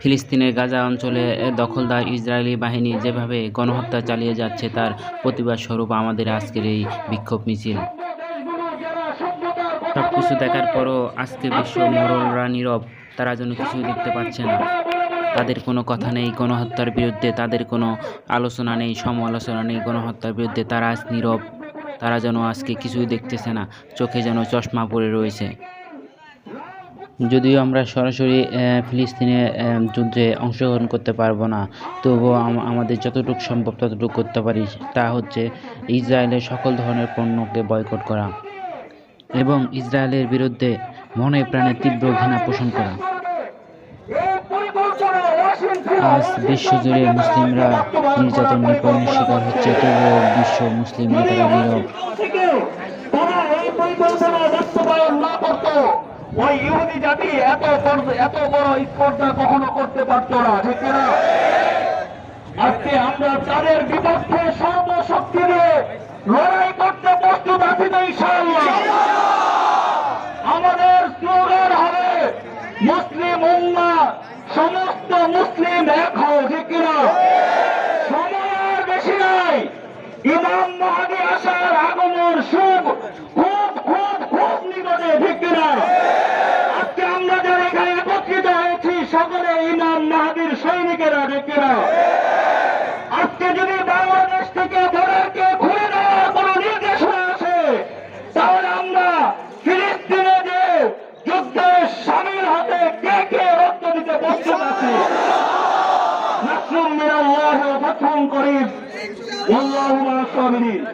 ফিলিস্তিনের গাজা অঞ্চলে দখলদার ইসরায়েলি বাহিনী যেভাবে গণহত্যা চালিয়ে যাচ্ছে, তার প্রতিবাদ স্বরূপ আমাদের আজকের এই বিক্ষোভ মিছিল। সব কিছু দেখার পরও আজকে বিশ্ব মরলরা নীরব, তারা যেন কিছুই দেখতে পাচ্ছে না। তাদের কোনো কথা নেই গণহত্যার বিরুদ্ধে, তাদের কোনো আলোচনা নেই, সমালোচনা নেই গণহত্যার বিরুদ্ধে, তারা আজ নীরব। তারা যেন আজকে কিছুই দেখতেছে না চোখে যেন চশমা পড়ে রয়েছে। যদিও আমরা সরাসরি আহ, ফিলিস্তিনে যুদ্ধে অংশগ্রহণ করতে পারব না তবুও আমাদের যতটুকু সম্ভব ততটুকু করতে পারি তা হচ্ছে ইসরায়েলের সকল ধরনের পণ্যকে বয়কট করা এবং ইসরায়েলের বিরুদ্ধে মনে প্রাণে তীব্র ঘৃণা পোষণ করা। আজ বিশ্বজুড়ে মুসলিমরা নির্যাতন নিপীড়নের শিকার হচ্ছে তবুও সদস্য মুসলিম নেতারা নীরব ওই ইহুদি জাতি এত এত বড় স্পর্ধা কখনো করতে পারত না, ঠিক না? আজকে আমরা তাদের বিপক্ষে সর্বশক্তি নিয়ে লড়াই করতে প্রস্তুত আছি না আমাদের স্লোগান হবে, মুসলিম উম্মা সমস্ত মুসলিম এক ইমাম মহাদি আসার আগমন শুভ, খুব খুব খুব নিকটে ঠিক কিনা? আজকে আমরা যারা এখানে একত্রিত হয়েছি, সকলে ইমাম মহাদির সৈনিকেরা ঠিক আজকে যদি বাংলাদেশ থেকে বলারকে খুলে দেওয়ার কোন নির্দেশনা আছে তাহলে আমরা ফিলিস্তিনে যে যুদ্ধে সামিল হতে কে কে রক্ত দিতে প্রস্তুত আছে? নাসরুম মিনাল্লাহ প্রথম করি والله مع الصابرين.